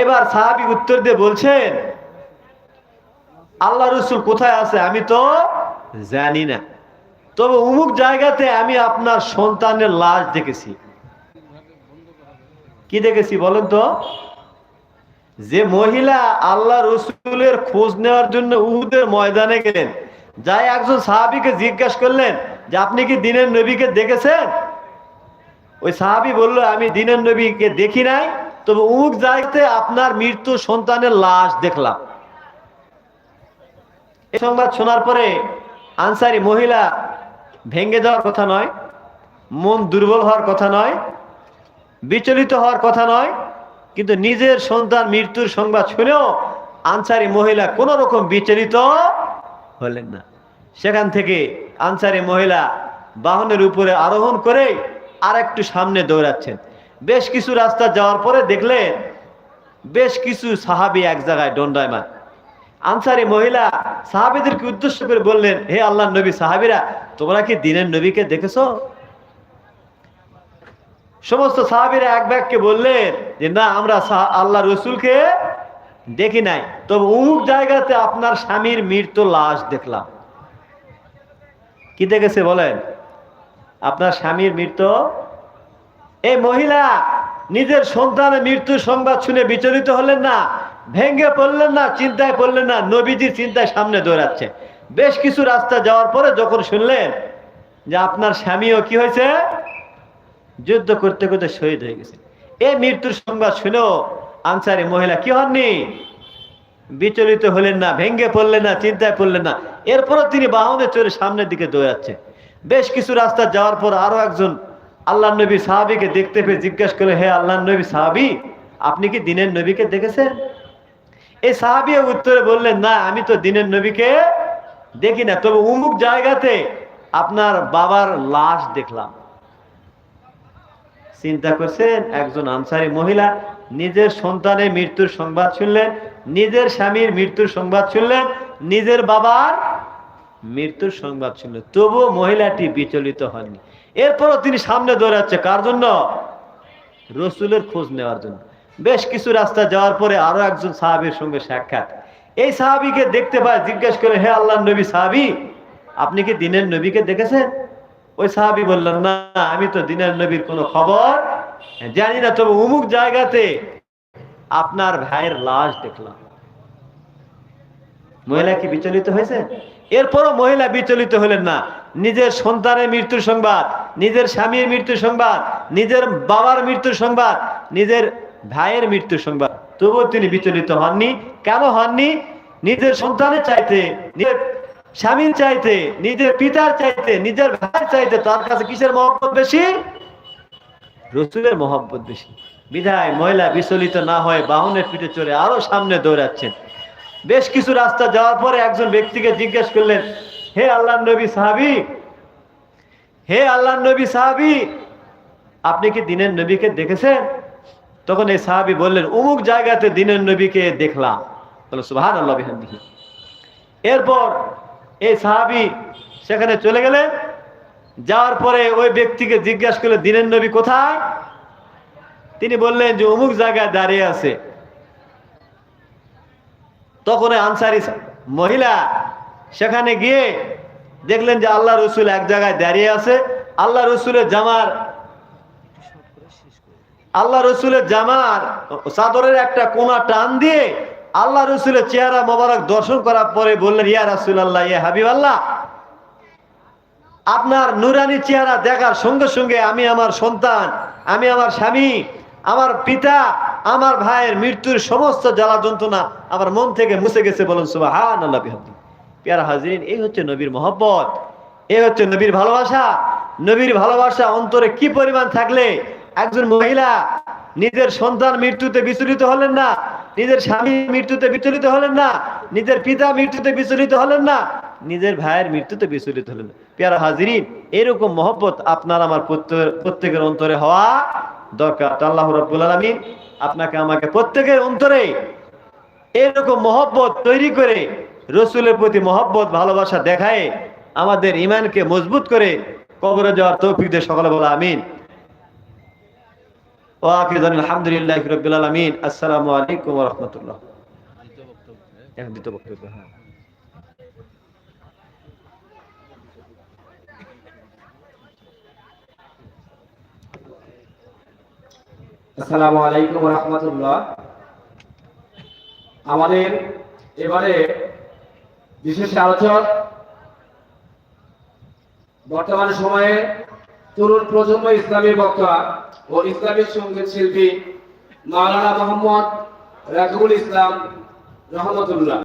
এবার সাহাবি উত্তর দিয়ে বলছেন, আল্লাহ রসুল কোথায় আছে আমি তো জানি না। তবে অমুক জায়গাতে আমি আপনার সন্তানের লাশ দেখেছি। কি দেখেছি বলেন তো? যে মহিলা আল্লাহ রসুলের খোঁজ নেওয়ার জন্য উহুদের ময়দানে গেলেন যাই একজন সাহাবিকে জিজ্ঞাসা করলেন যে, আপনি কি দিনের নবীকে দেখেছেন? ওই সাহাবি বলল, আমি দিনের নবীকে দেখি নাই। তবে উমুক জায়গাতে আপনার মৃত্যু সন্তানের লাশ দেখলাম। এই সংবাদ শোনার পরে আনসারি মহিলা ভেঙ্গে যাওয়ার কথা নয়, মন দুর্বল হওয়ার কথা নয়, বিচলিত হওয়ার কথা নয়, কিন্তু নিজের সন্তান মৃত্যুর সংবাদ শুনেও আনসারি মহিলা কোন রকম বিচলিত হলেন না। সেখান থেকে আনসারি মহিলা বাহনের উপরে আরোহণ করে আর একটু সামনে দৌড়াচ্ছেন। বেশ কিছু রাস্তা যাওয়ার পরে দেখলেন বেশ কিছু সাহাবি এক জায়গায় দণ্ডায়মান। আনসারি মহিলা সাহাবিদেরকে উদ্দেশ্য করে বললেন, হে আল্লাহ নবী, সাহাবিরা, তোমরা কি দিনের নবীকে দেখেছ? সমস্ত সাহাবিরা এক ব্যাগকে বললেন যে, না, আমরা আল্লাহ রসুলকে দেখি নাই। তবে অমুক জায়গাতে আপনার স্বামীর মৃত্যু লাশ দেখলাম। কি দেখেছে বলেন? আপনার স্বামীর মৃত্যু এই মহিলা নিজের সন্তানের মৃত্যুর সংবাদ শুনে বিচলিত হলেন না ভেঙ্গে পড়লেন না, চিন্তায় পড়লেন না নবীজির চিন্তায় সামনে দৌড়াচ্ছে। বেশ কিছু রাস্তা যাওয়ার পরে যখন শুনলেন যে আপনার স্বামীও কি হয়েছে? যুদ্ধ করতে করতে শহীদ হয়ে গেছে। এই মৃত্যুর সংবাদ শুনেও আনসারি মহিলা কি হননি? বিচলিত হলেন না ভেঙ্গে পড়লেন না, চিন্তায় পড়লেন না। এরপরও তিনি বাহনে চড়ে সামনের দিকে দৌড়াচ্ছে। বেশ কিছু রাস্তা যাওয়ার পর আরও একজন আল্লাহ নবী সাহাবিকে দেখতে পেয়ে জিজ্ঞাসা করলে, হে আল্লাহ নবী সাহাবি, আপনি কি দিনের নবীকে দেখেছেন? এই সাহাবি উত্তরে বললেন, না, আমি তো দিনের নবীকে দেখি না। তবে উমুক জায়গাতে আপনার বাবার লাশ দেখলাম। চিন্তা করছেন, একজন আনসারি মহিলা নিজের সন্তানের মৃত্যুর সংবাদ শুনলেন, নিজের স্বামীর মৃত্যুর সংবাদ শুনলেন, নিজের বাবার মৃত্যুর সংবাদ শুনলেন। তবুও মহিলাটি বিচলিত হননি। এরপরও তিনি সামনে দৌড়াচ্ছে, কার জন্য? রসুলের খোঁজ নেওয়ার জন্য। বেশ কিছু রাস্তা যাওয়ার পরে আরও একজন সাহাবির সঙ্গে সাক্ষাৎ। এই সাহাবিকে দেখতে পায়, জিজ্ঞেস করে, হে আল্লাহ নবী, সাহাবি, আপনি কি দিনের নবীকে দেখেছেন? ওই সাহাবি বললেন না, আমি তো দিনের নবীর কোনো খবর জানি না। তবে অমুক জায়গাতে আপনার ভাইয়ের লাশ দেখলাম। মহিলা কি বিচলিত হয়েছে? এরপরও মহিলা বিচলিত হলেন না। নিজের সন্তানের মৃত্যুর সংবাদ, নিজের স্বামীর মৃত্যুর সংবাদ, নিজের বাবার মৃত্যুর সংবাদ, নিজের ভাইয়ের মৃত্যুর সংবাদ। তবুও তিনি বিচলিত হননি। কেন হননি? নিজের সন্তানের চাইতে, নিজের স্বামীর চাইতে, নিজের পিতার চাইতে, নিজের ভাইয়ের চাইতে তার কাছে কিসের মহব্বত বেশি? রসুলের মহব্বত বেশি। বিধায় মহিলা বিচলিত না হয়ে বাহনের পিঠে চড়ে আরও সামনে দৌড়াচ্ছেন। বেশ কিছু রাস্তা যাওয়ার পরে একজন ব্যক্তিকে জিজ্ঞেস করলেন, হে আল্লাহ নবী সাহাবি, হে আল্লাহ নবী সাহাবি, আপনি কি দিনের নবীকে দেখেছেন? তখন এই সাহাবি বললেন, অমুক জায়গাতে দিনের নবীকে দেখলাম। বলো সুহান আল্লাহ এরপর এই সাহাবি সেখানে চলে গেলেন। যাওয়ার পরে ওই ব্যক্তিকে জিজ্ঞাসা করলে দিনের নবী কোথায়? তিনি বললেন যে, অমুক জায়গায় দাঁড়িয়ে আছে। তখন আনসারি মহিলা সেখানে গিয়ে দেখলেন যে আল্লাহ রসুল এক জায়গায় দাঁড়িয়ে আছে। আল্লাহ রসুলের জামার আল্লাহ রসুলের জামার চাদরের একটা কোনা টান দিয়ে আল্লাহ রসুলের চেহারা মোবারক দর্শন করার পরে বললেন, ইয়া রাসুল আল্লাহ ইয়া হাবিব আল্লাহ আপনার নুরানি চেহারা দেখার সঙ্গে সঙ্গে আমি আমার সন্তান, আমি আমার স্বামী, আমার পিতা আমার ভাইয়ের মৃত্যুর সমস্ত জ্বালা যন্ত্রণা আমার মন থেকে মুছে গেছে বলুন পেয়ারা হাজরিন, এই হচ্ছে নবীর মহব্বত, এই হচ্ছে নবীর ভালোবাসা। নবীর ভালোবাসা অন্তরে কি পরিমাণ থাকলে একজন মহিলা নিজের সন্তান মৃত্যুতে বিচলিত হলেন না, নিজের স্বামী মৃত্যুতে বিচলিত হলেন না, নিজের পিতা মৃত্যুতে বিচলিত হলেন না, নিজের ভাইয়ের মৃত্যুতে বিচলিত হলেন পেয়ারা হাজিরিন, এরকম মহব্বত আপনার আমার প্রত্যেক- প্রত্যেকের অন্তরে হওয়া দরকার। আল্লাহ রাব্বুল আলামিন আপনাকে আমাকে প্রত্যেকের অন্তরে এরকম মহব্বত তৈরি করে রসুলের প্রতি মহব্বত ভালোবাসা দেখায় আমাদের ইমানকে মজবুত করে কবরে যাওয়ার তৌফিক দিয়ে সকলে বলা আমিন। ও আখির আলহামদুলিল্লাহ রবিল আলমিন। আসসালামু আলাইকুম রহমতুল্লাহ। দ্বিতীয় বক্তব্য হ্যাঁ। আসসালামু আলাইকুম রহমতুল্লাহ। আমাদের এবারে বিশেষ আলোচক বর্তমান সময়ে তরুণ প্রজন্ম ইসলামী বক্তা ও ইসলামী সংগীত শিল্পী মাওলানা মোহাম্মদ রাকিবুল ইসলাম রহমতুল্লাহ।